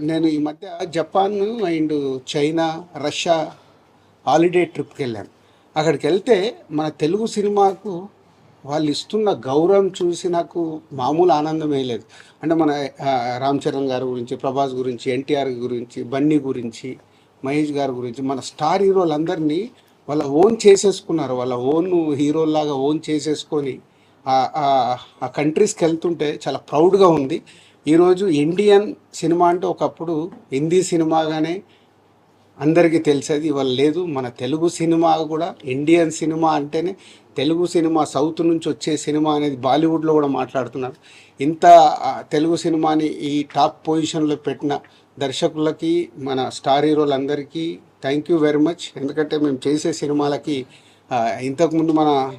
నేను ఈ మధ్య Japan and China Russia holiday ట్రిప్కి వెళ్ళాను. అక్కడికి వెళ్తే మన తెలుగు సినిమాకు వాళ్ళు ఇస్తున్న గౌరవం చూసి నాకు మామూలు ఆనందమే లేదు. అంటే మన రామ్ చరణ్ గారి గురించి ప్రభాస్ గురించి ఎన్టీఆర్ గురించి బన్నీ గురించి మహేష్ గారి గురించి మన స్టార్ హీరోలందరినీ వాళ్ళ ఓన్ చేసేసుకున్నారు. వాళ్ళ ఓన్ హీరోలాగా ఓన్ చేసేసుకొని ఆ కంట్రీస్కి వెళ్తుంటే చాలా ప్రౌడ్గా ఉంది. ఈరోజు ఇండియన్ సినిమా అంటే ఒకప్పుడు హిందీ సినిమాగానే అందరికీ తెలిసేది ఇవాళ లేదు. మన తెలుగు సినిమా కూడా ఇండియన్ సినిమా అంటేనే తెలుగు సినిమా సౌత్ నుంచి వచ్చే సినిమా అనేది బాలీవుడ్లో కూడా మాట్లాడుతున్నారు. ఇంత తెలుగు సినిమాని ఈ టాప్ పొజిషన్లో పెట్టిన దర్శకులకి మన స్టార్ హీరోలందరికీ థ్యాంక్ యూ వెరీ మచ్. ఎందుకంటే మేము చేసే సినిమాలకి ఇంతకుముందు మన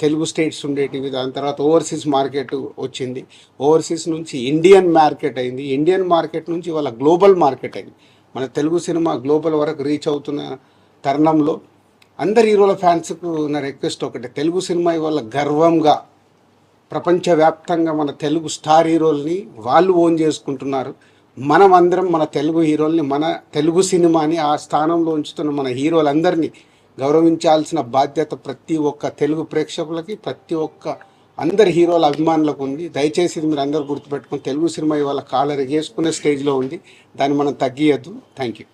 తెలుగు స్టేట్స్ ఉండేటివి దాని తర్వాత ఓవర్సీస్ మార్కెట్ వచ్చింది. ఓవర్సీస్ నుంచి ఇండియన్ మార్కెట్ అయింది. ఇండియన్ మార్కెట్ నుంచి వాళ్ళ గ్లోబల్ మార్కెట్ అయింది. మన తెలుగు సినిమా గ్లోబల్ వరకు రీచ్ అవుతున్న తరుణంలో అందరి హీరోల ఫ్యాన్స్కు నా రిక్వెస్ట్ ఒకటే. తెలుగు సినిమా ఇవాళ గర్వంగా ప్రపంచవ్యాప్తంగా మన తెలుగు స్టార్ హీరోల్ని వాళ్ళు ఓన్ చేసుకుంటున్నారు. మనం అందరం మన తెలుగు హీరోల్ని మన తెలుగు సినిమాని ఆ స్థానంలో ఉంచుతున్న మన హీరోలందరినీ గౌరవించాల్సిన బాధ్యత ప్రతి ఒక్క తెలుగు ప్రేక్షకులకి ప్రతి ఒక్క అందరి హీరోల అభిమానులకు ఉంది. దయచేసి ఇది మీరు అందరూ గుర్తుపెట్టుకుని తెలుగు సినిమా ఇవాళ కాలర్ వేసుకునే స్టేజ్లో ఉంది. దాన్ని మనం తగ్గియద్దు. Thank you.